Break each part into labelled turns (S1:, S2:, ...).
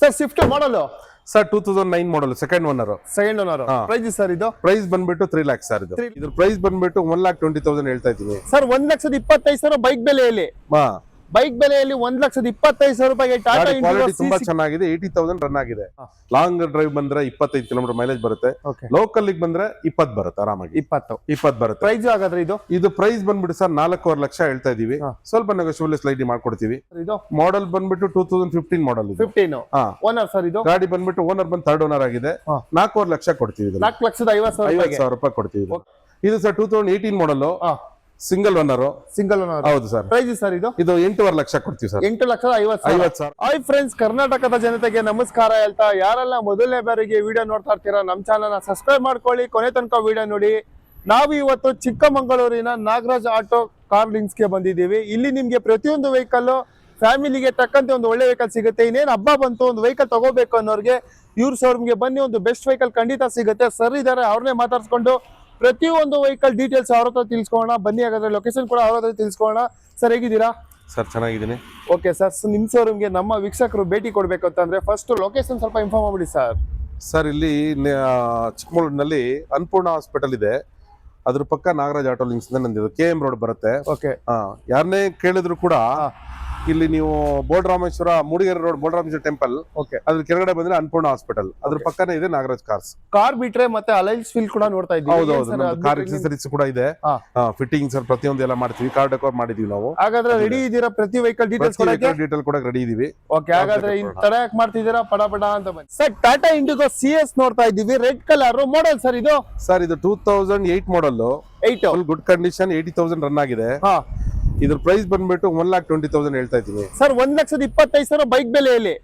S1: Sir Swift ಮಾಡಲು
S2: sir two thousand nine model second owner
S1: second owner
S2: ಹಾ.
S1: Price sir ಇದು?
S2: Price ಬಂದ್ಬಿಟ್ಟು three lakh sir ಇದು.
S1: Three-
S2: ಇದ್ರ ಪ್ರೈಸ್ ಬಂದ್ಬಿಟ್ಟು ಒನ್ ಲ್ಯಾಕ್ ಟ್ವೆಂಟಿ ತೌಸಂಡ್ ಹೇಳ್ತಾ ಇದೀನಿ
S1: ಸರ್ ಒಂದ್ ಲಕ್ಷದ ಇಪ್ಪತ್ತೈದು ಸಾವಿರ ಬೈಕ್ ಬೆಲೆಯಲ್ಲಿ
S2: ಹಾ.
S1: ಬೈಕ್ ಬೆಲೆಯಲ್ಲಿ ಒಂದ್ ಲಕ್ಷದ ಇಪ್ಪತ್ತೈದು ಸಾವಿರ ರೂಪಾಯಿಗೆ ಟಾಟಾ
S2: ಇಂಡಿಯಾ ಕ್ವಾಲಿಟಿ ತುಂಬಾ ಚೆನ್ನಾಗಿದೆ ಏಯ್ಟಿ ತೌಸಂಡ್ ರನ್ ಆಗಿದೆ. ಲಾಂಗ್ ಡ್ರೈವ್ ಬಂದ್ರೆ ಇಪ್ಪತ್ತೈದು ಕಿಲೋಮೀಟರ್ ಮೈಲೇಜ್ ಬರುತ್ತೆ. ಲೋಕಲ್ ಬಂದ್ರೆ ಇಪ್ಪತ್ ಬರುತ್ತೆ ಆರಾಮಾಗಿ.
S1: ಇಪ್ಪತ್ತು.
S2: ಇಪ್ಪತ್ ಬರುತ್ತೆ.
S1: ಪ್ರೈಸ್ ಆಗಾದ್ರೆ ಇದು?
S2: ಇದು ಪ್ರೈಸ್ ಬಂದ್ಬಿಟ್ಟು ಸರ್ ನಾಲ್ಕೂವರೆ ಲಕ್ಷ ಹೇಳ್ತಾ ಇದೀವಿ. ಸ್ವಲ್ಪ ನೆಗೋಷಿಯಬಲ್ ಸ್ಲೈಡಿ ಮಾಡ್ಕೊಡ್ತೀವಿ.
S1: ಇದು?
S2: ಮಾಡೆಲ್ ಬಂದ್ಬಿಟ್ಟು two thousand fifteen model
S1: fifteen owner sir ಇದು?
S2: ಗಾಡಿ ಬಂದ್ಬಿಟ್ಟು ಓನರ್ ಬಂದ್ ಥರ್ಡ್ ಓನರ್ ಆಗಿದೆ. ನಾಲ್ಕೂವರೆ ಲಕ್ಷ ಕೊಡ್ತೀವಿ
S1: ನಾಲ್ಕು ಲಕ್ಷದ ಐವತ್ತು ಸಾವಿರ
S2: ರೂಪಾಯಿ ಕೊಡ್ತೀವಿ ಇದು. ಇದು sir two thousand eighteen model single owner
S1: single owner
S2: ಹೌದು ಸರ್.
S1: ಪ್ರೈಸ್ ಸರ್ ಇದು?
S2: ಇದು ಎಂಟೂವರೆ ಲಕ್ಷ ಕೊಡ್ತೀವಿ ಸರ್.
S1: ಎಂಟು ಲಕ್ಷದ ಐವತ್ತು
S2: ಐವತ್ತು ಸರ್
S1: ಹಾಯ್ ಫ್ರೆಂಡ್ಸ್ ಕರ್ನಾಟಕದ ಜನತೆಗೆ ನಮಸ್ಕಾರ ಹೇಳ್ತಾ ಯಾರೆಲ್ಲ ಮೊದಲನೇ ಬಾರಿಗೆ ವಿಡಿಯೋ ನೋಡ್ತಾ ಇರ್ತೀರಾ ನಮ್ಮ ಚಾನಲ್ನ ಸಬ್ಸ್ಕ್ರೈಬ್ ಮಾಡ್ಕೊಳ್ಳಿ ಕೊನೆ ತನಕ ವಿಡಿಯೋ ನೋಡಿ. ನಾವು ಇವತ್ತು ಚಿಕ್ಕಮಗಳೂರಿನ ನಾಗರಾಜ್ ಆಟೋ ಕಾರ್ ಲಿಂಕ್ಸ್ಗೆ ಬಂದಿದ್ದೀವಿ. ಇಲ್ಲಿ ನಿಮಗೆ ಪ್ರತಿಯೊಂದು ವೆಹಿಕಲ್ ಫ್ಯಾಮಿಲಿಗೆ ತಕ್ಕಂತೆ ಒಂದು ಒಳ್ಳೆ ವೆಹಿಕಲ್ ಸಿಗುತ್ತೆ. ಇನ್ನೇನು ಹಬ್ಬ ಬಂತು ಒಂದು ವೆಹಿಕಲ್ ತಗೋಬೇಕು ಅನ್ನೋರಿಗೆ ಇವ್ರ ಶೋರೂಮ್ಗೆ ಬನ್ನಿ ಒಂದು ಬೆಸ್ಟ್ ವೆಹಿಕಲ್ ಖಂಡಿತ ಸಿಗುತ್ತೆ. ಸರ್ ಇದ್ದಾರೆ ಅವ್ರನ್ನೇ ಮಾತಾಡ್ಸ್ಕೊಂಡು ಪ್ರತಿಯೊಂದು ವೆಹಿಕಲ್ ಡೀಟೇಲ್ಸ್ ಅವ್ರ ಹತ್ರ ತಿಳ್ಸ್ಕೊಳ್ಳೋಣ. ಬನ್ನಿ ಹಾಗಾದ್ರೆ ಲೊಕೇಶನ್ ಕೂಡ ಅವ್ರ ಹತ್ರ ತಿಳ್ಸ್ಕೊಳ್ಳೋಣ. ಸರ್ ಹೇಗಿದ್ದೀರಾ?
S2: ಸರ್ ಚೆನ್ನಾಗಿದ್ದೀನಿ.
S1: ಓಕೆ ಸರ್ ನಿಮ್ಮ ಶೋರೂಮ್ಗೆ ನಮ್ಮ ವೀಕ್ಷಕರು ಭೇಟಿ ಕೊಡಬೇಕು ಅಂತಂದ್ರೆ ಫಸ್ಟ್ ಲೊಕೇಶನ್ ಸ್ವಲ್ಪ ಇನ್ಫಾರ್ಮ್ ಮಾಡ್ಬಿಡಿ ಸರ್
S2: ಸರ್ ಇಲ್ಲಿ ಚಿಕ್ಕಮಗಳೂರಿನಲ್ಲಿ ಅನ್ನಪೂರ್ಣ ಹಾಸ್ಪಿಟಲ್ ಇದೆ. ಅದ್ರ ಪಕ್ಕ ನಾಗರಾಜ್ ಆಟೋ ಲಿಂಕ್ಸ್ ನಂದಿದೆ ಕೆ ಎಂ ರೋಡ್ ಬರುತ್ತೆ.
S1: ಓಕೆ
S2: ಯಾರನ್ನೇ ಕೇಳಿದ್ರು ಕೂಡ ಇಲ್ಲಿ ನೀವು Bolarameshwara Rameshwara Mudigere road Bolarameshwara Rameshwara temple
S1: okay
S2: ಅದ್ರ ಕೆಳಗಡೆ ಬಂದ್ರೆ ಅನ್ಪೂರ್ಣ ಹಾಸ್ಪಿಟಲ್ ಅದ್ರ ಪಕ್ಕನೇ ಇದೆ ನಾಗರಾಜ್ ಕಾರ್ಸ್
S1: ಕಾರ್ ಬಿಟ್ರೆ ಮತ್ತೆ ಅಲೈನ್ಸ್ ಫೀಲ್ ಕೂಡ ನೋಡ್ತಾ ಇದ್ದೀವಿ.
S2: ಹೌದು
S1: ಏನ್
S2: ಹೌದು. ನಮ್ದು ಕಾರ್ ಎಕ್ಸಸರೀಸ್ ಕೂಡ ಇದೆ. ಫಿಟ್ಟಿಂಗ್ ಸರ್ ಪ್ರತಿಯೊಂದು ಎಲ್ಲ ಮಾಡ್ತೀವಿ. ಕಾರ್ ಡೆಕೋರ್ ಮಾಡಿದೀವಿ ನಾವು.
S1: ಹಾಗಾದ್ರೆ ರೆಡಿ ಇದೀರಾ ಪ್ರತಿ ವೆಹಿಕಲ್ ಡೀಟೇಲ್ಸ್ ಕೊಡಕ್ಕೆ?
S2: ಡೀಟೇಲ್ ಕೂಡ ರೆಡಿ ಇದೀವಿ.
S1: ಓಕೆ ಹಾಗಾದ್ರೆ ಇನ್ ಯಾಕೆ ಮಾಡ್ತಿದ್ದೀರಾ? ಪಡ ಪಡ ಅಂತ ಬನ್ನಿ. Sir Tata Indigo C S ನೋಡ್ತಾ ಇದ್ದೀವಿ. ರೆಡ್ ಕಲರ್ ಮಾಡಲ್ ಸರ್ ಇದು?
S2: ಸರ್ ಇದು two thousand eight model
S1: eight
S2: good condition eighty thousand run ಆಗಿದೆ.
S1: ಹಾ.
S2: ಇದ್ರ ಪ್ರೈಸ್ ಬಂದ್ಬಿಟ್ಟು ಒನ್ ಲ್ಯಾಕ್ ಟ್ವೆಂಟಿ ತೌಸಂಡ್ ಹೇಳ್ತಾ ಇದ್ದೀನಿ.
S1: ಸರ್ ಒಂದ್ ಲಕ್ಷದ ಇಪ್ಪತ್ತೈದು ಸಾವಿರ ಬೈಕ್ ಬೆಲೆಯಲ್ಲಿ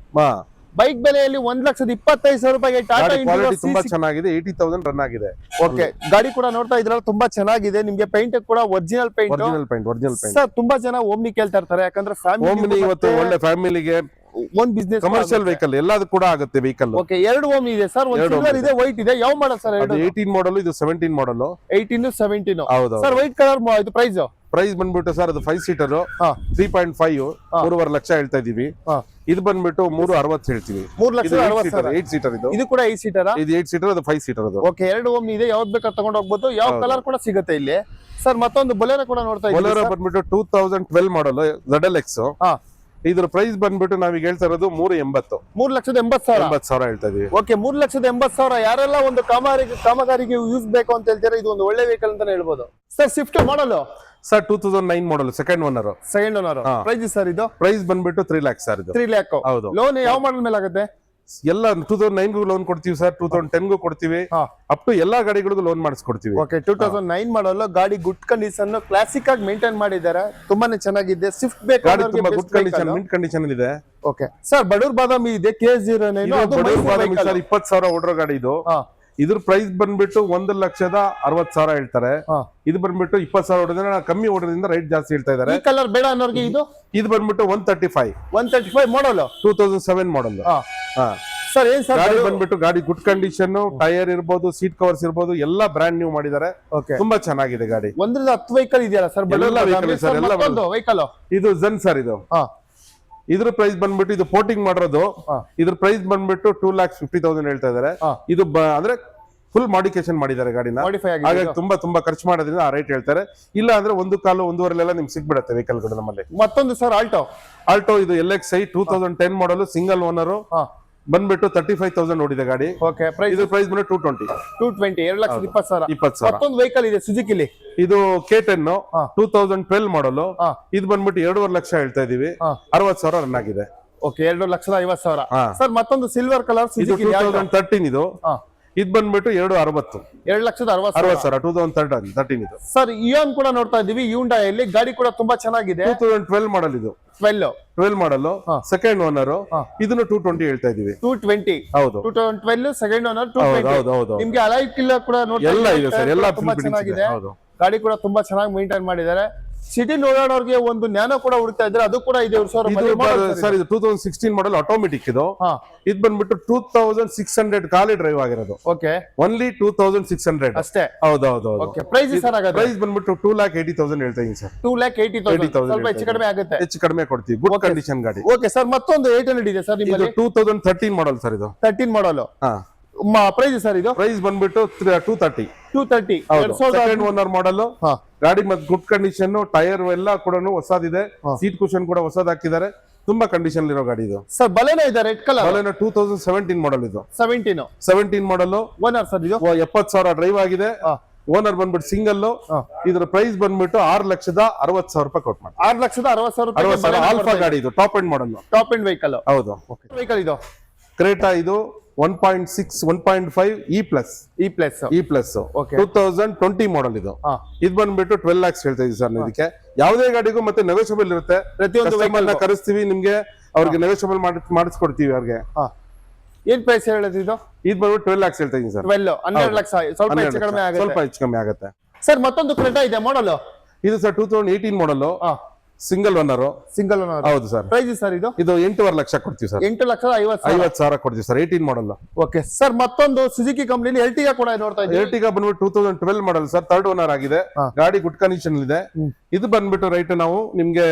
S1: ಬೈಕ್ ಬೆಲೆಯಲ್ಲಿ ಒಂದ್ ಲಕ್ಷದ ಇಪ್ಪತ್ತೈದು ಸಾವಿರ ರೂಪಾಯಿ ಟಾಟಾ ಇಂಡಿಗೋ
S2: ತುಂಬಾ ಚೆನ್ನಾಗಿದೆ ಏಯ್ಟಿ ತೌಸಂಡ್ ರನ್ ಆಗಿದೆ.
S1: ಓಕೆ ಗಾಡಿ ಕೂಡ ನೋಡ್ತಾ ಇದ್ರಲ್ಲ ತುಂಬಾ ಚೆನ್ನಾಗಿದೆ ನಿಮ್ಗೆ ಪೇಂಟ್ ಕೂಡ original paint
S2: original paint original paint
S1: sir ತುಂಬಾ ಜನ ಓಮ್ನಿ ಕೇಳ್ತಾ ಇರ್ತಾರೆ ಯಾಕಂದ್ರೆ
S2: ಫ್ಯಾಮಿಲಿ ಇವತ್ತು ಒಳ್ಳೆ ಫ್ಯಾಮಿಲಿಗೆ
S1: ಒಂದ್ ಬಿಸ್ನೆಸ್
S2: ಕಮರ್ಷಿಯಲ್ ವೆಹಿಕಲ್ ಎಲ್ಲದೂ ಕೂಡ ಆಗುತ್ತೆ ವೆಹಿಕಲ್
S1: ಓಕೆ ಎರಡು ಓಮ್ ಇದೆ ಸರ್ ಒಂದು
S2: ಕಲರ್
S1: ಸಿಲ್ವರ್ ಇದೆ. ವೈಟ್ ಇದೆ ಯಾವ ಮಾಡಲ್ ಸರ್
S2: ಅದು
S1: ಎರಡು?
S2: ಏಯ್ಟೀನ್ ಮಾಡಲ್ ಇದು ಸೆವೆಂಟೀನ್ ಮಾಡಲ್
S1: ಏಯ್ಟೀನ್ ಸೆವೆಂಟೀನ್
S2: ಹೌದು
S1: ಸರ್ ವೈಟ್ ಕಲರ್ ಇದು ಪ್ರೈಸ್
S2: ಪ್ರೈಸ್ ಬಂದ್ಬಿಟ್ಟು ಸರ್ ಅದು ಫೈವ್ ಸೀಟರ್
S1: ಹಾ.
S2: ತ್ರೀ ಪಾಯಿಂಟ್ ಫೈವ್ ಮೂರುವರೆ ಲಕ್ಷ ಹೇಳ್ತಾ ಇದೀವಿ. ಇದು ಬಂದ್ಬಿಟ್ಟು ಮೂರು ಅರವತ್ತು ಹೇಳ್ತೀವಿ.
S1: ಮೂರ್ ಲಕ್ಷ
S2: ಏಟ್ ಸೀಟರ್ ಇದು.
S1: ಇದು ಕೂಡ ಏಟ್ ಸೀಟರ್
S2: ಇದು ಏಟ್ ಸೀಟರ್ ಅದು ಫೈವ್ ಸೀಟರ್ ಅದು.
S1: ಓಕೆ ಎರಡು ಓಮ್ ಇದೆ. ಯಾವ್ದು ಬೇಕಾದ್ರೆ ತಗೊಂಡು ಹೋಗ್ಬೋದು. ಯಾವ ಕಲರ್ ಕೂಡ ಸಿಗುತ್ತೆ ಇಲ್ಲಿ. ಸರ್ ಮತ್ತೊಂದು ಬೊಲೆರೋ ಕೂಡ ನೋಡ್ತಾ
S2: ಬೊಲೆರೋ
S1: ಇದ್ದೀವಿ
S2: ಬಂದ್ಬಿಟ್ಟು two thousand twelve model Z X
S1: ಹಾ.
S2: ಇದ್ರ ಪ್ರೈಸ್ ಬಂದ್ಬಿಟ್ಟು ನಾವೀಗ ಹೇಳ್ತಾ ಇರೋದು ಮೂರು ಎಂಬತ್ತು.
S1: ಮೂರು ಲಕ್ಷದ ಎಂಬತ್ ಸಾವಿರ.
S2: ಎಂಬತ್ತು ಸಾವಿರ ಹೇಳ್ತಾ ಇದೀವಿ.
S1: ಓಕೆ ಮೂರು ಲಕ್ಷದ ಎಂಬತ್ ಸಾವಿರ. ಯಾರೆಲ್ಲ ಒಂದು ಕಾಮಗಾರಿಗೆ ಕಾಮಗಾರಿಗೆ ಯೂಸ್ ಬೇಕು ಅಂತ ಹೇಳ್ತೀರಾ ಇದು ಒಂದು ಒಳ್ಳೆ ವೆಹಿಕಲ್ ಅಂತಾನೆ ಹೇಳ್ಬೋದು. Sir Swift model
S2: sir two thousand nine model second owner
S1: second owner. Price sir ಇದು?
S2: ಪ್ರೈಸ್ ಬಂದ್ಬಿಟ್ಟು ತ್ರೀ ಲ್ಯಾಕ್ ಸರ್ ಇದು.
S1: ತ್ರೀ ಲ್ಯಾಕ್
S2: ಹೌದು.
S1: ಲೋನ್ ಯಾವ ಮಾಡಲ್ ಮೇಲೆ ಆಗುತ್ತೆ?
S2: ಎಲ್ಲ ಟೂ ತೌಸಂಡ್ ನೈನ್ಗೂ ಲೋನ್ ಕೊಡ್ತೀವಿ ಸರ್ ಟೂ ತೌಸಂಡ್ ಟೆನ್ಗೂ ಕೊಡ್ತೀವಿ. ಅಪ್ ಟು ಎಲ್ಲಾ ಗಾಡಿಗಳಿಗೂ loan ಮಾಡಿಸ್ಕೊಡ್ತೀವಿ.
S1: Okay two thousand nine model ಗಾಡಿ ಗುಡ್ ಕಂಡೀಷನ್ ಕ್ಲಾಸಿಕ್ ಆಗಿ ಮೇಂಟೈನ್ ಮಾಡಿದ್ದಾರೆ. ತುಂಬಾನೇ ಚೆನ್ನಾಗಿದೆ. ಸ್ವಿಫ್ಟ್
S2: ಗಾಡಿ ತುಂಬಾ ಗುಡ್ ಕಂಡೀಷನ್
S1: ಬೇಕು
S2: ಮಿಂಟ್ ಕಂಡೀಷನ್ ಇದೆ.
S1: ಓಕೆ ಸರ್ ಬಡೂರ್ ಬಾದಾಮಿ ಇದೆ ಕೆ ಜೀರೋ ನೈನ್
S2: ಬಾದಾಮಿ ಸರ್ ಇಪ್ಪತ್ತು ಸಾವಿರ ಓಡೋ ಗಾಡಿ ಇದು. ಇದ್ರ ಪ್ರೈಸ್ ಬಂದ್ಬಿಟ್ಟು ಒಂದು ಲಕ್ಷದ ಅರವತ್ ಸಾವಿರ ಹೇಳ್ತಾರೆ. ಇದು ಬಂದ್ಬಿಟ್ಟು ಇಪ್ಪತ್ ಸಾವಿರ ಹೊಡೆದ್ರೆ ಕಮ್ಮಿ ಹೊಡೆದ್ರಿಂದ ರೈಟ್ ಜಾಸ್ತಿ ಹೇಳ್ತಾ ಇದ್ದಾರೆ.
S1: ಈ ಕಲರ್ ಬೇಡ ಅನ್ನೋರ್ಗೆ ಇದು?
S2: ಇದು ಬಂದ್ಬಿಟ್ಟು one thirty five
S1: one thirty five model
S2: two thousand seven model
S1: sir ಏನ್ ಸರ್
S2: ಗಾಡಿ ಬಂದ್ಬಿಟ್ಟು ಗಾಡಿ ಗುಡ್ ಕಂಡೀಷನ್ ಟೈರ್ ಇರ್ಬೋದು ಸೀಟ್ ಕವರ್ಸ್ ಇರ್ಬೋದು ಎಲ್ಲ ಬ್ರಾಂಡ್ ನ್ಯೂ ಮಾಡಿದ್ದಾರೆ.
S1: ಓಕೆ
S2: ತುಂಬಾ ಚೆನ್ನಾಗಿದೆ ಗಾಡಿ.
S1: ಒಂದ್ರಿಂದ ಹತ್ತು ವೆಹಿಕಲ್ ಇದೆಯಲ್ಲ ಸರ್
S2: ಎಲ್ಲ
S1: ವೆಹಿಕಲ್
S2: ಇದು ಜನ್ ಸರ್ ಇದು. ಇದ್ರ ಪ್ರೈಸ್ ಬಂದ್ಬಿಟ್ಟು ಇದು ಫೋರ್ಟಿಂಗ್ ಮಾಡಿರೋದು. ಇದ್ರ ಪ್ರೈಸ್ ಬಂದ್ಬಿಟ್ಟು ಟೂ ಲ್ಯಾಕ್ಸ್ ಫಿಫ್ಟಿ ತೌಸಂಡ್ ಹೇಳ್ತಾ ಇದಾರೆ. ಇದು ಅಂದ್ರೆ ಫುಲ್ ಮಾಡಿಫಿಕೇಶನ್ ಮಾಡಿದ್ದಾರೆ ಗಾಡಿನ. ಹಾಗಾಗಿ ತುಂಬಾ ತುಂಬಾ ಖರ್ಚು ಮಾಡೋದ್ರಿಂದ ಆ ರೇಟ್ ಹೇಳ್ತಾರೆ. ಇಲ್ಲ ಅಂದ್ರೆ ಒಂದು ಕಾಲು ಒಂದೂವರೆಲ್ಲ ನಿಮ್ಗೆ ಸಿಗ್ಬಿಡತ್ತೆ ವೆಹಿಕಲ್ಗಳು ನಮ್ಮಲ್ಲಿ.
S1: ಮತ್ತೊಂದು ಸರ್ ಆಲ್ಟೋ
S2: ಆಲ್ಟೋ ಇದು L X I two thousand ten model single owner ಬಂದ್ಬಿಟ್ಟು ತರ್ಟಿ ಫೈವ್ ತೌಸಂಡ್ ನೋಡಿದೆ ಗಾಡಿ.
S1: ಓಕೆ ಪ್ರೈಸ್
S2: ಇದ್ರ ಪ್ರೈಸ್ ಬಂದ್ರೆ ಟೂ ಟ್ವೆಂಟಿ
S1: ಟೂ ಟ್ವೆಂಟಿ ಎರಡು ಲಕ್ಷದ ಇಪ್ಪತ್ತು ಸಾವಿರ.
S2: ಇಪ್ಪತ್ತು ಸಾವಿರ.
S1: ಮತ್ತೊಂದು ವೆಹಿಕಲ್ ಇದೆ ಸುಜುಕಿಲಿ
S2: ಇದು K ten. Two thousand twelve model ಇದು ಬಂದ್ಬಿಟ್ಟು ಎರಡೂವರೆ ಲಕ್ಷ ಹೇಳ್ತಾ ಇದೀವಿ.
S1: ಅರವತ್ತು
S2: ಅರವತ್ ಸಾವಿರ ರನ್ ಆಗಿದೆ.
S1: ಓಕೆ ಎರಡು ಲಕ್ಷದ ಐವತ್ತು ಸಾವಿರ. ಸರ್ ಮತ್ತೊಂದು ಸಿಲ್ವರ್ ಕಲರ್
S2: ಇದು ತರ್ಟೀನ್ ಇದು. ಇದು ಬಂದ್ಬಿಟ್ಟು ಎರಡು ಅರವತ್ತು.
S1: ಎರಡು ಲಕ್ಷದ ಅರವತ್ತು
S2: ಅರವತ್ ಸಾವಿರ ಟೂ ತೌಸಂಡ್ ತರ್ಟನ್ ತರ್ಟೀನ್ ಇದು.
S1: ಸರ್ ಇಯೋನ್ ಕೂಡ ನೋಡ್ತಾ ಇದೀವಿ ಯೂಂಡಾಯಲ್ಲಿ ಗಾಡಿ ಕೂಡ ತುಂಬಾ ಚೆನ್ನಾಗಿದೆ.
S2: ಟೂ ತೌಸಂಡ್ ಟ್ವೆಲ್ ಮಾಡಲ್ ಇದು.
S1: Twelve
S2: twelve model second owner. ಇದನ್ನು ಟೂ ಟ್ವೆಂಟಿ ಹೇಳ್ತಾ ಇದೀವಿ
S1: ಟೂ ಟ್ವೆಂಟಿ
S2: ಹೌದು.
S1: Two thousand twelve second owner two
S2: ಹೌದು
S1: ಟ್ವೆಂಟಿ
S2: ಹೌದು ಹೌದು.
S1: ನಿಮ್ಗೆ ಅಲೈ ಕಿಲ್ಲ ಕೂಡ ನೋಡ್ತಾ
S2: ಎಲ್ಲ ಇದೆ ಸರ್ ಎಲ್ಲ
S1: ತುಂಬಾ ಚೆನ್ನಾಗಿದೆ.
S2: ಹೌದು.
S1: ಗಾಡಿ ಕೂಡ ತುಂಬಾ ಚೆನ್ನಾಗಿ ಮೇಂಟೈನ್ ಮಾಡಿದ್ದಾರೆ. ಸಿಟಿ ಓಡಾಡೋರ್ಗೆ ಒಂದು ಜ್ಞಾನ ಕೂಡ ಹುಡುಕ್ತಾ ಇದ್ರೆ ಅದು ಕೂಡ ಇದೆ
S2: ಸರ್ ಇದು two thousand sixteen model automatic ಇದು. ಇದು ಬಂದ್ಬಿಟ್ಟು ಟೂ ತೌಸಂಡ್ ಸಿಕ್ಸ್ ಹಂಡ್ರೆಡ್ ಖಾಲಿ ಡ್ರೈವ್ ಆಗಿರೋದು.
S1: Okay.
S2: Only two thousand six hundred
S1: ಅಷ್ಟೇ.
S2: ಹೌದೌದು
S1: ಓಕೆ ಪ್ರೈಸ್ ಸರ್
S2: ಪ್ರೈಸ್ ಬಂದ್ಬಿಟ್ಟು ಟೂ ಲ್ಯಾಕ್ ಏಟಿ ತೌಸಂಡ್ ಹೇಳ್ತಾ ಇದೀನಿ sir.
S1: Two lakh eighty thousand ಸ್ವಲ್ಪ ಹೆಚ್ಚು ಕಡಿಮೆ ಆಗುತ್ತೆ.
S2: ಹೆಚ್ಚು ಕಡಿಮೆ ಕೊಡ್ತೀವಿ. ಗುಡ್ ಕಂಡೀಷನ್ ಗಾಡಿ.
S1: ಓಕೆ ಸರ್ ಮತ್ತೊಂದು ಏಟ್ ಹಂಡ್ರೆಡ್ ಇದೆ sir
S2: two thousand thirteen model sir ಇದು.
S1: ತರ್ಟೀನ್ ಮಾಡಲ್
S2: ಹಾ.
S1: ಪ್ರೈಸ್ ಸರ್ ಇದು?
S2: ಪ್ರೈಸ್ ಬಂದ್ಬಿಟ್ಟು two thirty
S1: two thirty
S2: second owner model
S1: ಹಾ.
S2: ಗಾಡಿ ಮತ್ತೆ ಗುಡ್ ಕಂಡೀಷನ್ ಟೈರ್ ಎಲ್ಲ ಕೂಡ ಹೊಸದಿದೆ. ಸೀಟ್ ಕುಷನ್ ಕೂಡ ಹೊಸದ್ ಹಾಕಿದ್ದಾರೆ ತುಂಬಾ ಕಂಡೀಷನ್ ಇರೋ ಗಾಡಿ ಇದು.
S1: ಸರ್ ಬಲೇನ ಇದೆ red colour
S2: Baleno two thousand seventeen model ಇದು.
S1: Seventeen
S2: seventeen model
S1: owner sir ಇದು?
S2: ಎಪ್ಪತ್ ಸಾವಿರ ಡ್ರೈವ್ ಆಗಿದೆ. ಓನರ್ ಬಂದ್ಬಿಟ್ಟು ಸಿಂಗಲ್. ಇದ್ರ ಪ್ರೈಸ್ ಬಂದ್ಬಿಟ್ಟು ಆರು ಲಕ್ಷದ ಅರವತ್ ಸಾವಿರ ರೂಪಾಯಿ ಕೊಟ್ಟು ಮಾಡಿ
S1: ಆರ್ ಲಕ್ಷದ
S2: ಅರವತ್ ಸಾವಿರ ಆಲ್ಫಾ ಗಾಡಿ ಇದು top end model
S1: top end vehicle
S2: ಹೌದು.
S1: ವೆಹಿಕಲ್ ಇದು?
S2: ಕ್ರೇಟಾ ಇದು. One point six one point five E plus
S1: E plus
S2: E plus. Two thousand twenty model ಇದು. ಇದು ಬಂದ್ಬಿಟ್ಟು ಟ್ವೆಲ್ ಲ್ಯಾಕ್ಸ್ ಹೇಳ್ತಾ ಇದೀವಿ ಸರ್ ಇದಕ್ಕೆ. ಯಾವುದೇ ಗಾಡಿಗೂ ಮತ್ತೆ ನೆಗೋಷಿಯಬಲ್ ಇರುತ್ತೆ.
S1: ಪ್ರತಿಯೊಂದು
S2: ಕರೆಸ್ತೀವಿ ನಿಮ್ಗೆ ಅವ್ರಿಗೆ ನೆಗೋಷಿಯಬಲ್ ಮಾಡಿಸ್ಕೊಡ್ತೀವಿ ಅವ್ರಿಗೆ.
S1: ಏನ್ ಪ್ರೈಸ್ ಹೇಳೋದು ಇದು?
S2: ಇದು ಬಂದ್ಬಿಟ್ಟು ಟ್ವೆಲ್ ಲ್ಯಾಕ್ಸ್ ಹೇಳ್ತಾ ಇದೀನಿ ಸರ್.
S1: ಟ್ವೆಲ್ ಹನ್ನೆರಡು ಲಕ್ಷ ಸ್ವಲ್ಪ ಹೆಚ್ಚು ಕಡಿಮೆ
S2: ಸ್ವಲ್ಪ
S1: ಆಗುತ್ತೆ.
S2: ಹೆಚ್ಚು ಕಮ್ಮಿ ಆಗುತ್ತೆ.
S1: ಸರ್ ಮತ್ತೊಂದು ಕ್ರೆಟಾ ಇದೆ ಮಾಡಲ್
S2: ಇದು sir two thousand eighteen model single owner
S1: single owner
S2: ಹೌದು ಸರ್.
S1: ಪ್ರೈಸ್ ಸರ್ ಇದು?
S2: ಇದು ಎಂಟೂವರೆ ಲಕ್ಷ ಕೊಡ್ತೀವಿ ಸರ್.
S1: ಎಂಟು ಲಕ್ಷದ ಐವತ್ತು
S2: ಐವತ್ತು ಸಾವಿರ ಕೊಡ್ತೀವಿ sir eighteen model
S1: okay sir ಮತ್ತೊಂದು ಸುಜುಕಿ ಕಂಪ್ನಿಲಿ ಎಲ್ಟಿಗ ಕೂಡ ನೋಡ್ತಾ ಇದ್ದೀವಿ.
S2: ಎಲ್ಟಿಗ ಬಂದ್ಬಿಟ್ಟು two thousand twelve model sir third owner ಆಗಿದೆ. ಗಾಡಿ ಗುಡ್ ಕಂಡೀಷನ್ ಇದೆ. ಇದು ಬಂದ್ಬಿಟ್ಟು ರೈಟ್ ನಾವು ನಿಮ್ಗೆ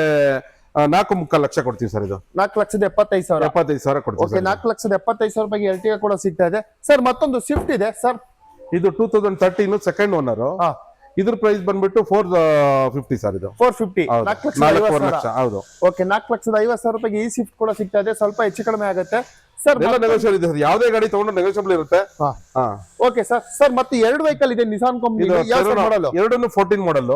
S2: ನಾಲ್ಕು ಮುಕ್ಕಾಲ್ ಲಕ್ಷ ಕೊಡ್ತೀವಿ ಸರ್ ಇದು.
S1: ನಾಲ್ಕು ಲಕ್ಷದ ಎಪ್ಪತ್ತೈದು ಸಾವಿರ.
S2: ಎಪ್ಪತ್ತೈದು ಸಾವಿರ ಕೊಡ್ತೀವಿ
S1: ನಾಲ್ಕು ಲಕ್ಷದ ಎಪ್ಪತ್ತೈದು ಸಾವಿರ ರೂಪಾಯಿಗೆ ಎಲ್ಟಿಗ ಕೂಡ ಸಿಗ್ತಾ ಇದೆ. ಸರ್ ಮತ್ತೊಂದು ಸ್ವಿಫ್ಟ್ ಇದೆ. ಸರ್
S2: ಇದು two thousand thirteen second owner ಇದ್ರ ಪ್ರೈಸ್ ಬಂದ್ಬಿಟ್ಟು ಫೋರ್ ಫಿಫ್ಟಿ ಸರ್ ಇದು.
S1: ಫೋರ್ ಫಿಫ್ಟಿ ನಾಲ್ಕು
S2: ಲಕ್ಷ ಹೌದು.
S1: ಓಕೆ ನಾಲ್ಕು ಲಕ್ಷದ ಐವತ್ತು ಸಾವಿರ ರೂಪಾಯಿಗೆ ಈ ಶಿಫ್ಟ್ ಕೂಡ ಸಿಗ್ತಾ ಇದೆ. ಸ್ವಲ್ಪ ಹೆಚ್ಚು ಕಡಿಮೆ ಆಗುತ್ತೆ. ಸರ್
S2: ಎಲ್ಲ ನೆಗೋಷಿಯಬಲ್ ಇದೆ ಸರ್. ಯಾವುದೇ ಗಾಡಿ ತಗೊಂಡು ನೆಗೋಷಿಯಬಲ್ ಇರುತ್ತೆ.
S1: ಓಕೆ ಸರ್ ಸರ್ ಮತ್ತೆ ಎರಡು ವೆಹಿಕಲ್ ಇದೆ ನಿಸಾನ್ ಕಂಪ್ನಿ ಮಾಡಲ್
S2: ಎರಡನ್ನು ಫೋರ್ಟೀನ್ ಮಾಡಲ್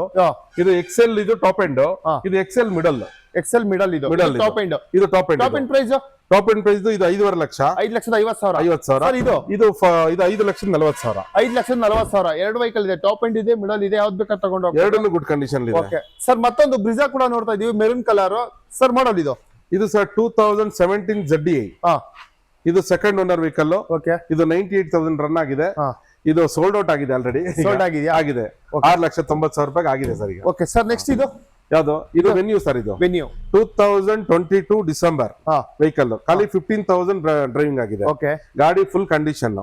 S2: ಇದು ಎಕ್ಸೆಲ್ ಇದು ಟಾಪ್ ಎಂಡ್ ಇದು ಎಕ್ಸೆಲ್ ಮಿಡಲ್
S1: ಎಕ್ಸೆಲ್ ಮಿಡಲ್ ಇದು. ಟಾಪ್ ಎಂಡ್
S2: ಇದು. Top end
S1: top end price
S2: top end price ಇದು ಐದುವರೆ ಲಕ್ಷ.
S1: ಐದು ಲಕ್ಷದ ಐವತ್ತು ಸಾವಿರ.
S2: ಐವತ್ತು ಸಾವಿರ.
S1: ಇದು?
S2: ಇದು ಇದು ಐದು ಲಕ್ಷದ ನಲವತ್ತು ಸಾವಿರ.
S1: ಐದು ಲಕ್ಷದ ನಲವತ್ತು ಸಾವಿರ. ಎರಡು ವೆಹಿಕಲ್ ಇದೆ ಟಾಪ್ ಎಂಡ್ ಇದೆ ಮಿಡಲ್ ಇದೆ ಯಾವ್ದು ಬೇಕಾದ್ರೆ ತಗೊಂಡು
S2: ಎರಡನ್ನು ಗುಡ್ ಕಂಡೀಷನ್ ಇದೆ.
S1: ಓಕೆ ಸರ್ ಮತ್ತೊಂದು ಬ್ರಿಜಾ ಕೂಡ ನೋಡ್ತಾ ಇದೀವಿ ಮೆರೂನ್ ಕಲರ್ ಸರ್ ಮಾಡಲ್ ಇದು?
S2: ಇದು sir two thousand seventeen ZDI ಇದು ಸೆಕೆಂಡ್ ಓನರ್ ವೆಹಿಕಲ್
S1: ಓಕೆ
S2: ಇದು ನೈಂಟಿ ಏಟ್ ತೌಸಂಡ್ ರನ್ ಆಗಿದೆ ಇದು ಸೋಲ್ಡ್ ಔಟ್ ಆಗಿದೆ ಆಲ್ರೆಡಿ
S1: ಸೋಲ್ಡ್ ಆಗಿದೆ.
S2: ಆಗಿದೆ ಆರು ಲಕ್ಷ ತೊಂಬತ್ತು ಸಾವಿರ ರೂಪಾಯಿ ಆಗಿದೆ ಸರ್ ಈಗ.
S1: ಓಕೆ ಸರ್ ನೆಕ್ಸ್ಟ್ ಇದು?
S2: ಯಾವ್ದು? ಇದು ವೆನ್ಯೂ ಸರ್ ಇದು.
S1: Venue
S2: two thousand twenty two December vehicle ಖಾಲಿ ಫಿಫ್ಟೀನ್ ತೌಸಂಡ್ ಡ್ರೈವಿಂಗ್ ಆಗಿದೆ.
S1: ಓಕೆ
S2: ಗಾಡಿ ಫುಲ್ ಕಂಡೀಷನ್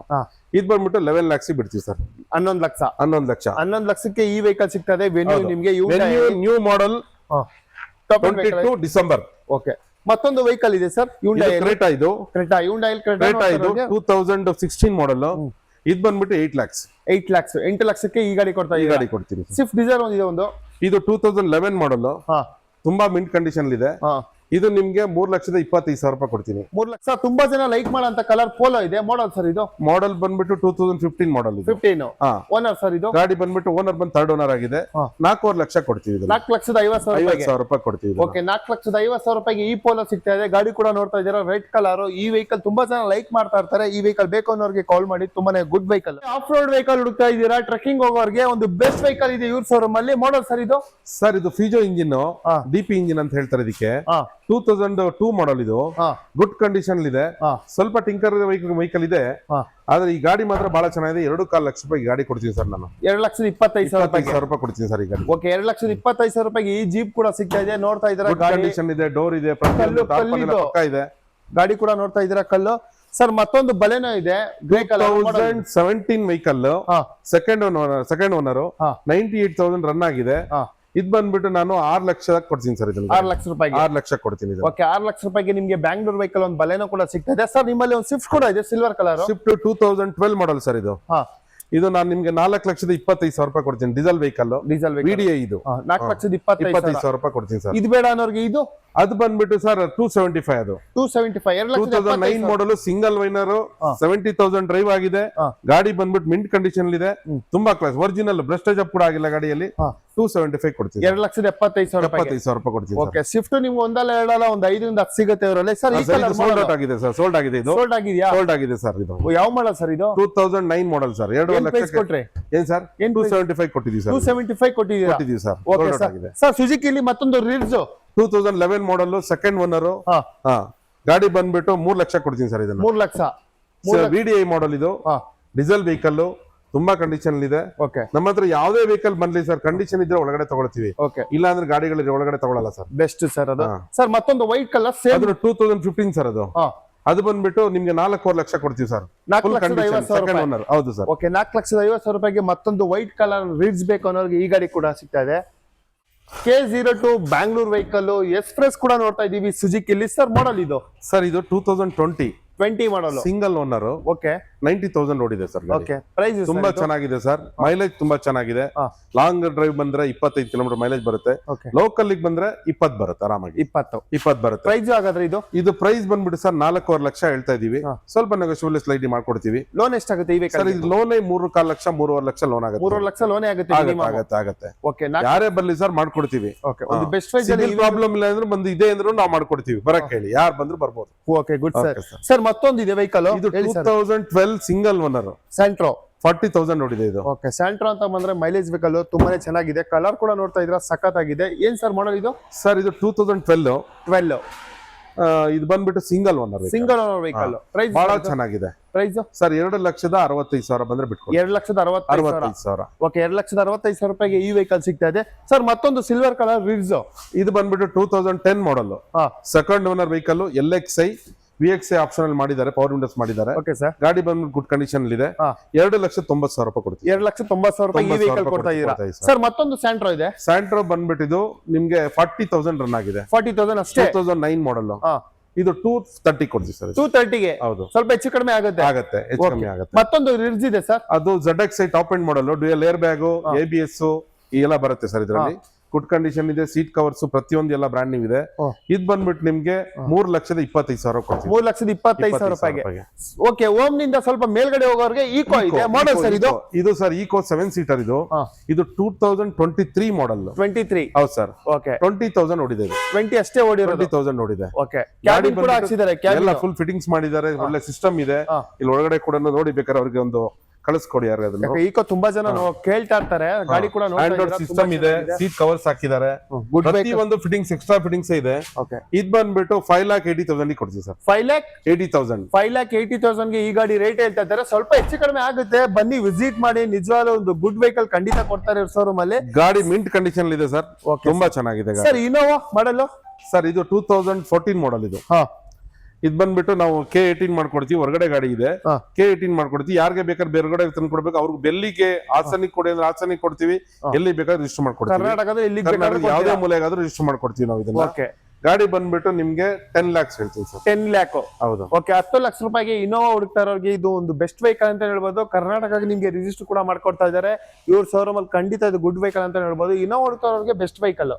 S2: ಇದು ಬಂದ್ಬಿಟ್ಟು ಲೆವೆನ್ ಲ್ಯಾಕ್ಸ್ ಬಿಡ್ತೀವಿ ಸರ್
S1: ಹನ್ನೊಂದು ಲಕ್ಷ.
S2: ಹನ್ನೊಂದು ಲಕ್ಷ.
S1: ಹನ್ನೊಂದು ಲಕ್ಷಕ್ಕೆ ಈ ವೆಹಿಕಲ್ ಸಿಗ್ತದೆ. ವೆನ್ಯೂ ನಿಮ್ಗೆ
S2: new model twenty two December
S1: okay ಮತ್ತೊಂದು ವೆಹಿಕಲ್ ಇದೆ ಸರ್
S2: ಕ್ರೇಟಾ ಇದು
S1: ಕ್ರೇಟಾ ಯುಂಡೈ
S2: ಕ್ರೇಟಾ ಇದು. ಟೂ ತೌಸಂಡ್ ಸಿಕ್ಸ್ಟೀನ್ ಮಾಡೆಲ್ ಇದು ಬಂದ್ಬಿಟ್ಟು ಏಟ್ ಲ್ಯಾಕ್ಸ್
S1: ಏಟ್ ಲ್ಯಾಕ್ಸ್ ಎಂಟು ಲಕ್ಷಕ್ಕೆ ಈ ಗಾಡಿ ಕೊಡ್ತಾ
S2: ಈ ಗಾಡಿ ಕೊಡ್ತೀನಿ
S1: ಸ್ವಿಫ್ಟ್ ಡಿಸೈರ್ ಒಂದಿದೆ ಒಂದು.
S2: ಇದು ಟೂ ತೌಸಂಡ್ ಲೆವೆನ್ ಮಾಡಲ್
S1: ಹಾ.
S2: ತುಂಬಾ ಮಿಂಟ್ ಕಂಡೀಷನ್ ಇದೆ.
S1: ಹಾ.
S2: ಇದು ನಿಮ್ಗೆ ಮೂರ್ ಲಕ್ಷದ ಇಪ್ಪತ್ತೈದು ಸಾವಿರ ರೂಪಾಯಿ ಕೊಡ್ತೀನಿ.
S1: ಮೂರ್ ಲಕ್ಷ ತುಂಬಾ ಜನ ಲೈಕ್ ಮಾಡೋ ಕಲರ್ ಪೋಲೋ ಇದೆ. ಮಾಡಲ್ ಸರ್ ಇದು?
S2: ಮಾಡಲ್ ಬಂದ್ಬಿಟ್ಟು two thousand fifteen model
S1: fifteen owner sir ಇದು?
S2: ಗಾಡಿ ಬಂದ್ಬಿಟ್ಟು ಓನರ್ ಬಂದ್ ತರ್ಡ್ ಓನರ್ ಆಗಿದೆ. ನಾಲ್ಕೂವರೆ ಲಕ್ಷ ಕೊಡ್ತೀವಿ
S1: ನಾಲ್ಕು ಲಕ್ಷದ ಐವತ್ತು ಸಾವಿರ
S2: ಐವತ್ತು
S1: ರೂಪಾಯಿಗೆ
S2: ಸಾವಿರ ರೂಪಾಯಿ ಕೊಡ್ತೀವಿ
S1: ಓಕೆ ನಾಲ್ಕು ಲಕ್ಷದ ಐವತ್ತು ಸಾವಿರ ರೂಪಾಯಿಗೆ ಈ ಪೋಲೋ ಸಿಗ್ತಾ ಇದೆ. ಗಾಡಿ ಕೂಡ ನೋಡ್ತಾ ಇದ್ದೀರಾ? ರೆಡ್ ಕಲರ್ ಈ ವೆಹಿಕಲ್ ತುಂಬಾ ಜನ ಲೈಕ್ ಮಾಡ್ತಾ ಇರ್ತಾರೆ. ಈ ವೆಹಿಕಲ್ ಬೇಕು ಅನ್ನೋರಿಗೆ ಕಾಲ್ ಮಾಡಿ. ತುಂಬಾನೇ good vehicle off road vehicle ಹುಡುಕ್ತಾ ಇದ್ದೀರಾ? ಟ್ರೆಕ್ಕಿಂಗ್ ಹೋಗೋರಿಗೆ ಒಂದು ಬೆಸ್ಟ್ ವೆಹಿಕಲ್ ಇದೆ ಇವ್ರ ಶೋರೂಮ್ ಅಲ್ಲಿ. ಮಾಡಲ್ ಸರ್ ಇದು?
S2: ಸರ್ ಇದು ಫಿಜೋ ಇಂಜಿನ್ ಡಿಪಿ ಇಂಜಿನ್ ಅಂತ ಹೇಳ್ತಾರೆ ಇದಕ್ಕೆ.
S1: ಹಾ.
S2: ಟೂ ತೌಸಂಡ್ ಟೂ ಮಾಡೆಲ್ ಇದು. ಗುಡ್ ಕಂಡೀಷನ್ ಇದೆ. ಸ್ವಲ್ಪ ಟಿಂಕರ್ ವೆಹಿಕಲ್ ಇದೆ. ಆದ್ರೆ ಈ ಗಾಡಿ ಮಾತ್ರ ಬಹಳ ಚೆನ್ನಾಗಿದೆ. ಎರಡು ಕಾಲು ಲಕ್ಷ ರೂಪಾಯಿ ಗಾಡಿ ಕೊಡ್ತೀನಿ ಸರ್ ನಾನು.
S1: ಎರಡು ಲಕ್ಷದ ಇಪ್ಪತ್ತೈದು ಸಾವಿರ
S2: ಸಾವಿರ ರೂಪಾಯಿ ಕೊಡ್ತೀನಿ ಸರ್ ಈ ಗಾಡಿ.
S1: ಓಕೆ ಎರಡು ಲಕ್ಷದ ಇಪ್ಪತ್ತೈದು ಸಾವಿರ ರೂಪಾಯಿ ಈ ಜೀಪ್ ಕೂಡ ಸಿಗ್ತಾ ಇದೆ. ನೋಡ್ತಾ ಇದ್ರೆ
S2: ಕಂಡೀಷನ್ ಇದೆ ಡೋರ್ ಇದೆ ಇದೆ
S1: ಗಾಡಿ ಕೂಡ ನೋಡ್ತಾ ಇದ್ದೀರಾ ಕಲ್ಲು? ಸರ್ ಮತ್ತೊಂದು ಬಲೆನೋ ಇದೆ.
S2: Seventeen vehicle second owner second owner
S1: ಹಾ.
S2: ನೈಂಟಿ ಏಟ್ ತೌಸಂಡ್ ರನ್ ಆಗಿದೆ. ಇದ್ ಬಂದ್ಬಿಟ್ಟು ನಾನು ಆರ್ ಲಕ್ಷ ಕೊಡ್ತೀನಿ ಸರ್ ಇದನ್ನ
S1: ಆರು ಲಕ್ಷ ರೂಪಾಯಿಗೆ?
S2: ಆರ್ ಲಕ್ಷ ಕೊಡ್ತೀನಿ
S1: ಓಕೆ ಆರು ಲಕ್ಷ ರೂಪಾಯಿಗೆ ನಿಮ್ಗೆ ಬ್ಯಾಂಗ್ಳೂರ್ ವೆಹಿಕಲ್ ಒಂದು ಬಲೆನೂ ಕೂಡ ಸಿಗ್ತದೆ ಇದೆ. ಸರ್ ನಿಮ್ಮಲ್ಲಿ ಒಂದು ಸ್ವಿಫ್ಟ್ ಕೂಡ ಇದೆ silver colour
S2: Swift two thousand twelve model sir ಇದು.
S1: ಹಾ.
S2: ಇದು ನಾನು ನಿಮ್ಗೆ ನಾಲ್ಕು ಲಕ್ಷದ ಇಪ್ಪತ್ತೈದು ಸಾವಿರ ರೂಪಾಯಿ ಕೊಡ್ತೀನಿ diesel vehicle
S1: diesel vehicle
S2: VDI ಇದು.
S1: ನಾಲ್ಕು ಲಕ್ಷದ ಇಪ್ಪತ್ತೈದು. ಸಾವಿರ
S2: ರೂಪಾಯಿ ಕೊಡ್ತೀನಿ ಸರ್.
S1: ಇದು ಬೇಡ ಅನ್ನೋರಿಗೆ ಇದು?
S2: ಅದು ಬಂದ್ಬಿಟ್ಟು ಸರ್ ಟೂ ಸೆವೆಂಟಿ ಫೈವ್ ಅದು
S1: two seventy five
S2: two thousand nine model single owner seventy thousand drive ಆಗಿದೆ. ಗಾಡಿ ಬಂದ್ಬಿಟ್ಟು ಮಿಂಟ್ ಕಂಡೀಷನ್ ಇದೆ. ತುಂಬಾ ಕ್ಲಾಸ್ ಒರಿಜಿನಲ್ ಅಪ್ ಕೂಡ ಆಗಿಲ್ಲ ಗಾಡಿಯಲ್ಲಿ. ಟೂ ಸೆವೆಂಟಿ ಫೈವ್ ಕೊಡ್ತೀವಿ
S1: ಎರಡು ಲಕ್ಷದ ಎಪ್ಪತ್ತೈದು ಸಾವಿರ ರೂಪಾಯಿ
S2: ಎಪ್ಪತ್ತೈದು ಸಾವಿರ ರೂಪಾಯಿ ಕೊಡ್ತೀವಿ
S1: ಓಕೆ ಶಿಫ್ಟ್ ನಿಮ್ಗೆ ಒಂದಲ್ಲ ಎರಡಲ್ಲ ಒಂದು ಐದರಿಂದ ಹತ್ತು ಸಿಗುತ್ತೆ ಇವರಲ್ಲಿ ಸರ್
S2: ಸೋಲ್ಡ್ ಔಟ್ ಆಗಿದೆ ಸರ್. ಸೋಲ್ಡ್ ಆಗಿದೆ ಇದು.
S1: ಸೋಲ್ಡ್ ಆಗಿದೆಯಾ?
S2: ಸೋಲ್ಡ್ ಆಗಿದೆ ಸರ್ ಇದು.
S1: ಯಾವ ಮಾಡಲ್ ಸರ್ ಇದು?
S2: Two thousand nine model sir. ಎರಡು
S1: ಲಕ್ಷ
S2: ಕೊಟ್ಟರೆ
S1: ಕೊಟ್ರಿ?
S2: ಏನ್ ಸರ್?
S1: ಏನ್
S2: ಟೂ ಸೆವೆಂಟಿ ಫೈವ್ ಕೊಟ್ಟಿದ್ದೀವಿ
S1: ಟೂ
S2: ಸರ್.
S1: ಸೆವೆಂಟಿ ಫೈವ್ ಕೊಟ್ಟಿದ್ದೀವಿ
S2: ಕೊಟ್ಟಿದ್ದೀವಿ ಸರ್.
S1: Okay sir. ಸುಜುಕಿಲಿ ಮತ್ತೊಂದು Ritz
S2: two thousand eleven model second owner
S1: ಹಾ.
S2: ಹಾ. ಗಾಡಿ ಬಂದ್ಬಿಟ್ಟು ಮೂರ್ ಲಕ್ಷ ಕೊಡ್ತೀನಿ ಸರ್ ಇದನ್ನ.
S1: ಮೂರ್ ಲಕ್ಷ.
S2: ವಿಡಿಐ ಮಾಡಲ್ ಇದು. ಡೀಸೆಲ್ ವೆಹಿಕಲ್ ತುಂಬಾ ಕಂಡೀಷನ್ ಇದೆ.
S1: ಓಕೆ.
S2: ನಮ್ಮ ಹತ್ರ ಯಾವುದೇ ವೆಹಿಕಲ್ ಬಂದ್ಲಿ ಸರ್ ಕಂಡೀಷನ್ ಇದ್ರೆ ಒಳಗಡೆ ತಗೊಳ್ತೀವಿ. ಇಲ್ಲ ಅಂದ್ರೆ ಗಾಡಿಗಳಿದ್ರೆ ಒಳಗಡೆ ತಗೊಳಲ್ಲ ಸರ್.
S1: ಬೆಸ್ಟ್ ಸರ್ ಅದು. ಸರ್ ಮತ್ತೊಂದು ವೈಟ್ ಕಲರ್ ಸೇಮ್
S2: ಅದು ಟೂ ತೌಸಂಡ್ ಫಿಫ್ಟೀನ್ ಸರ್ ಅದು.
S1: ಹಾ.
S2: ಅದು ಬಂದ್ಬಿಟ್ಟು ನಿಮ್ಗೆ ನಾಲ್ಕೂವರೆ ಲಕ್ಷ ಕೊಡ್ತೀವಿ ಸರ್.
S1: ನಾಲ್ಕು ಲಕ್ಷದ ಐವತ್ತು ಸಾವಿರ ರೂಪಾಯಿ.
S2: ಓನರ್ ಹೌದು ಸರ್.
S1: ಓಕೆ ನಾಲ್ಕು ಲಕ್ಷದ ಐವತ್ತು ಸಾವಿರ ರೂಪಾಯಿಗೆ ಮತ್ತೊಂದು ವೈಟ್ ಕಲರ್ ರೀಡ್ಸ್ ಬೇಕು ಅನ್ನೋರಿಗೆ ಈ ಗಾಡಿ ಕೂಡ ಸಿಗ್ತಾ ಇದೆ. K zero two Bangalore vehicle express ಕೂಡ ನೋಡ್ತಾ ಇದೀವಿ ಸುಜುಕಿಲಿ ಸರ್ ಮಾಡಲ್ ಇದು.
S2: ಸರ್ ಇದು two thousand twenty
S1: twenty model
S2: single owner
S1: okay
S2: ninety thousand ಓಡಿದೆ ಸರ್
S1: ಓಕೆ ಪ್ರೈಸ್
S2: ತುಂಬಾ ಚೆನ್ನಾಗಿದೆ ಸರ್. ಮೈಲೇಜ್ ತುಂಬಾ ಚೆನ್ನಾಗಿದೆ. ಲಾಂಗ್ ಡ್ರೈವ್ ಬಂದ್ರೆ ಇಪ್ಪತ್ತೈದು ಕಿಲೋಮೀಟರ್ ಮೈಲೇಜ್ ಬರುತ್ತೆ. ಲೋಕಲ್ ಬಂದ್ರೆ ಇಪ್ಪತ್ ಬರುತ್ತೆ ಆರಾಮಾಗಿ.
S1: ಇಪ್ಪತ್ತು.
S2: ಇಪ್ಪತ್ ಬರುತ್ತೆ.
S1: ಪ್ರೈಸ್ ಹಾಗಾದ್ರೆ ಇದು?
S2: ಇದು ಪ್ರೈಸ್ ಬಂದ್ಬಿಟ್ಟು ಸರ್ ನಾಲ್ಕೂವರೆ ಲಕ್ಷ ಹೇಳ್ತಾ ಇದೀವಿ. ಸ್ವಲ್ಪ ನೆಗೋಷಿಯಬಲ್ ಸ್ಲೈಡ್ ಮಾಡ್ಕೊಡ್ತೀವಿ.
S1: ಲೋನ್ ಎಷ್ಟಾಗುತ್ತೆ ಈ
S2: ಸರ್ ಇದು ಲೋನೇ ಮೂರು ಕಾಲ್ ಲಕ್ಷ ಮೂರುವರೆ ಲಕ್ಷ ಲೋನ್ ಆಗುತ್ತೆ.
S1: ಮೂರು ಲಕ್ಷ ಲೋನೇ ಆಗುತ್ತೆ
S2: ಆಗುತ್ತೆ
S1: ಓಕೆ
S2: ಯಾರೇ ಬರ್ಲಿ ಸರ್ ಮಾಡ್ಕೊಡ್ತೀವಿ.
S1: ಓಕೆ ಒಂದು ಬೆಸ್ಟ್ ಪ್ರೈಸ್
S2: ಪ್ರಾಬ್ಲಮ್ ಇಲ್ಲ ಅಂದ್ರೆ ಬಂದು ಇದೆ ಅಂದ್ರೆ ನಾವು ಮಾಡ್ಕೊಡ್ತೀವಿ. ಬರಕ್ ಹೇಳಿ. ಯಾರು ಬಂದ್ರು ಬರ್ಬೋದು.
S1: ಓಕೆ ಗುಡ್ ಸರ್ ಸರ್ ಮತ್ತೊಂದು ಇದೆ ವೆಹಿಕಲ್
S2: ಇದು two thousand twelve single owner.
S1: Santro
S2: forty thousand ನೋಡಿದೆ ಇದು.
S1: ಓಕೆ ಸ್ಯಾಂಟ್ರೋ ಅಂತ ಬಂದ್ರೆ ಮೈಲೇಜ್ ವೆಹಿಕಲ್ ತುಂಬಾನೇ ಚೆನ್ನಾಗಿದೆ. ಕಲರ್ ಕೂಡ ನೋಡ್ತಾ ಇದ್ರ ಆಗಿದೆ ಏನ್ ಸರ್ ಮಾಡಲ್ ಇದು?
S2: ಸರ್ ಇದು ಟೂ ತೌಸಂಡ್ ಟ್ವೆಲ್
S1: ಟ್ವೆಲ್
S2: ಇದು ಬಂದ್ಬಿಟ್ಟು single owner
S1: single owner vehicle price
S2: ಬಹಳ ಚೆನ್ನಾಗಿದೆ.
S1: ಪ್ರೈಸ್
S2: ಸರ್ ಎರಡು ಲಕ್ಷದ ಅರವತ್ತೈದು ಸಾವಿರ ಬಂದ್ರೆ ಬಿಟ್ಕೊಡಿ.
S1: ಎರಡ್ ಲಕ್ಷದ ಅರವತ್ತೈದು ಸಾವಿರ. ಓಕೆ ಎರಡ್ ಲಕ್ಷದ ಅರವತ್ತೈದು ಸಾವಿರ ರೂಪಾಯಿಗೆ ಈ ವೆಹಿಕಲ್ ಸಿಗ್ತಾ ಇದೆ. ಸರ್ ಮತ್ತೊಂದು ಸಿಲ್ವರ್ ಕಲರ್ ರಿಡ್ಸ್
S2: ಇದು ಬಂದ್ಬಿಟ್ಟು two thousand ten model second owner vehicle L X I V X option ಅಲ್ಲಿ ಮಾಡಿದ್ದಾರೆ ಪವರ್ ವಿಂಡೋಸ್ ಮಾಡಿದ್ದಾರೆ.
S1: ಓಕೆ ಸರ್
S2: ಗಾಡಿ ಬಂದ್ಬಿಟ್ಟು ಗುಡ್ ಕಂಡೀಷನ್ ಇದೆ.
S1: ಹಾ.
S2: ಎರಡು ಲಕ್ಷ ತೊಂಬತ್ ಸಾವಿರ ರೂಪಾಯಿ ಕೊಡ್ತೀವಿ.
S1: ಎರಡು ಲಕ್ಷ ತೊಂಬತ್ ಸಾವಿರ ರೂಪಾಯಿ ಕೊಡ್ತಾ
S2: ಇದ್ದೀರಾ.
S1: ಸರ್ ಮತ್ತೊಂದು ಸ್ಯಾಂಟ್ರೋ ಇದೆ.
S2: ಸ್ಯಾಂಟ್ರೋ ಬಂದ್ಬಿಟ್ಟಿದು ನಿಮ್ಗೆ ಫಾರ್ಟಿ ತೌಸಂಡ್ ರನ್ ಆಗಿದೆ.
S1: ಫಾರ್ಟಿ ತೌಸಂಡ್ ಅಷ್ಟೇ?
S2: ತೌಸಂಡ್ ನೈನ್ ಮಾಡಲ್ ಇದು ಟೂ ತರ್ಟಿ ಕೊಡ್ತೀವಿ ಸರ್
S1: ಟೂ ತರ್ಟಿಗೆ
S2: ಹೌದು.
S1: ಸ್ವಲ್ಪ ಹೆಚ್ಚು ಕಡಿಮೆ ಆಗುತ್ತೆ?
S2: ಆಗುತ್ತೆ ಹೆಚ್ಚು ಕಮ್ಮಿ ಆಗುತ್ತೆ.
S1: ಮತ್ತೊಂದು ರಿಲ್ಸ್ ಇದೆ ಸರ್
S2: ಅದು Z X I top end model dual air bag A B S ಈ ಎಲ್ಲ ಬರುತ್ತೆ ಸರ್ ಇದರಲ್ಲಿ? ಗುಡ್ ಕಂಡೀಷನ್ ಇದೆ ಸೀಟ್ ಕವರ್ಸ್ ಪ್ರತಿಯೊಂದು ಎಲ್ಲ ಬ್ರಾಂಡ್ ನೀವು ಇದೆ. ಇದ್ ಬಂದ್ಬಿಟ್ಟು ನಿಮ್ಗೆ ಮೂರ್ ಲಕ್ಷದ ಇಪ್ಪತ್ತೈದು ಸಾವಿರ ಕೊಡ್ತೀವಿ.
S1: ಮೂರ್ ಲಕ್ಷದ ಇಪ್ಪತ್ತೈದು ಸಾವಿರ ರೂಪಾಯಿಗೆ. ಓಕೆ ಓಮ್ನಿಂದ ಸ್ವಲ್ಪ ಮೇಲ್ಗಡೆ ಹೋಗೋರಿಗೆ ಈಕೋ ಇದೆ ಮಾಡಲ್ ಸರ್ ಇದು?
S2: ಇದು ಸರ್ ಈಕೋ ಸೆವೆನ್ ಸೀಟರ್ ಇದು. ಇದು two thousand twenty three model
S1: twenty three
S2: ಹೌದು ಸರ್
S1: ಓಕೆ
S2: ಟ್ವೆಂಟಿ ತೌಸಂಡ್ ನೋಡಿದೆ
S1: ಟ್ವೆಂಟಿ ಅಷ್ಟೇ ಓಡಿರೋದು.
S2: ಟ್ವೆಂಟಿ ತೌಸಂಡ್ ನೋಡಿದೆ.
S1: ಓಕೆ ಕ್ಯಾಬಿನ್ ಕೂಡ ಹಾಕ್ಸಿದ್ದಾರೆ
S2: ಎಲ್ಲ ಫುಲ್ ಫಿಟ್ಟಿಂಗ್ಸ್ ಮಾಡಿದ್ದಾರೆ ಒಳ್ಳೆ ಸಿಸ್ಟಮ್ ಇದೆ. ಇಲ್ಲಿ ಒಳಗಡೆ ಕೂಡ ನೋಡಿ ಬೇಕಾದ್ರೆ ಅವ್ರಿಗೆ ಒಂದು ಕಳಿಸ್ಕೊಡಿ ಯಾರು ಅದನ್ನ
S1: ಈಗ ತುಂಬಾ ಜನ ಕೇಳ್ತಾ ಇರ್ತಾರೆ ಗಾಡಿ ಕೂಡ
S2: ಆಂಡ್ರಾಯ್ಡ್ ಸಿಸ್ಟಮ್ ಇದೆ ಸೀಟ್ ಕವರ್ಸ್ ಹಾಕಿದ್ದಾರೆ. ಪ್ರತಿ ಒಂದು ಫಿಟ್ಟಿಂಗ್ಸ್ ಎಕ್ಸ್ಟ್ರಾ ಫಿಟ್ಟಿಂಗ್ಸ್ ಇದೆ.
S1: ಓಕೆ
S2: ಇದ್ ಬಂದ್ಬಿಟ್ಟು ಫೈವ್ ಲ್ಯಾಕ್ ಏಯ್ಟಿ ತೌಸಂಡ್ ಕೊಡ್ತೀವಿ sir.
S1: Five lakh
S2: eighty thousand
S1: five lakh eighty ತೌಸಂಡ್ಗೆ ಈ ಗಾಡಿ ರೇಟ್ ಹೇಳ್ತಾ ಇದ್ದಾರೆ. ಸ್ವಲ್ಪ ಹೆಚ್ಚು ಕಡಿಮೆ ಆಗುತ್ತೆ. ಬನ್ನಿ ವಿಸಿಟ್ ಮಾಡಿ. ನಿಜವಾದ ಒಂದು ಗುಡ್ ವೆಹಿಕಲ್ ಖಂಡಿತ ಕೊಡ್ತಾರೆ ಶೋರೂಮ್ ಅಲ್ಲಿ.
S2: ಗಾಡಿ ಮಿಂಟ್ ಕಂಡೀಷನ್ ಇದೆ ಸರ್. ತುಂಬಾ ಚೆನ್ನಾಗಿದೆ
S1: ಸರ್ ಇನೋವಾ ಮಾಡಲ್
S2: ಸರ್ ಇದು ಟೂ ತೌಸಂಡ್ ಫೋರ್ಟೀನ್ ಮಾಡಲ್ ಇದು.
S1: ಹಾ.
S2: ಇದ್ ಬಂದ್ಬಿಟ್ಟು ನಾವು ಕೆ ಏಟೀನ್ ಮಾಡ್ಕೊಡ್ತೀವಿ ಹೊರಗಡೆ ಗಾಡಿ ಇದೆ. ಕೆ ಏಟೀನ್ ಮಾಡ್ಕೊಡ್ತೀವಿ. ಯಾರಿಗೆ ಬೇಕಾದ್ರೆ ಬೇರೆಗಡೆ ತಂದು ಕೊಡ್ಬೇಕು. ಅವ್ರಿಗೆ ಬೆಲ್ಲಿಗೆ ಆಸನಿಗೆ ಕೊಡಿ ಅಂದ್ರೆ ಆಸನಿಗೆ ಕೊಡ್ತೀವಿ. ಎಲ್ಲಿ ಬೇಕಾದ್ರೆ ರಿಜಿಸ್ಟರ್ ಮಾಡ್ಕೊಡ್ತೀವಿ. ಯಾವುದೇ ಮೂಲೆಗಾದ್ರೂ ರಿಜಿಸ್ಟರ್ ಮಾಡ್ಕೊಡ್ತೀವಿ ನಾವು ಇದನ್ನ.
S1: ಓಕೆ.
S2: ಗಾಡಿ ಬಂದ್ಬಿಟ್ಟು ನಿಮ್ಗೆ ಟೆನ್ ಲ್ಯಾಕ್ಸ್ ಹೇಳ್ತೀವಿ ಸರ್.
S1: ಟೆನ್ ಲ್ಯಾಕ್
S2: ಹೌದು.
S1: ಓಕೆ ಹತ್ತು ಲಕ್ಷ ರೂಪಾಯಿಗೆ ಇನೋವಾ ಹುಡುಕ್ತಾ ಇರೋರಿಗೆ ಇದು ಒಂದು ಬೆಸ್ಟ್ ವೆಹಿಕಲ್ ಅಂತ ಹೇಳ್ಬೋದು. ಕರ್ನಾಟಕಕ್ಕೆ ನಿಮಗೆ ರಿಜಿಸ್ಟರ್ ಕೂಡ ಮಾಡ್ಕೊಡ್ತಾ ಇದ್ದಾರೆ. ಇವ್ರ ಶೋರೂಮ್ ಅಲ್ಲಿ ಖಂಡಿತ ಇದು ಗುಡ್ ವೆಹಿಕಲ್ ಅಂತ ಹೇಳ್ಬೋದು. ಇನೋವಾ ಹುಡುಕ್ತಾ ಇರೋರಿಗೆ ಬೆಸ್ಟ್ ವೆಹಿಕಲ್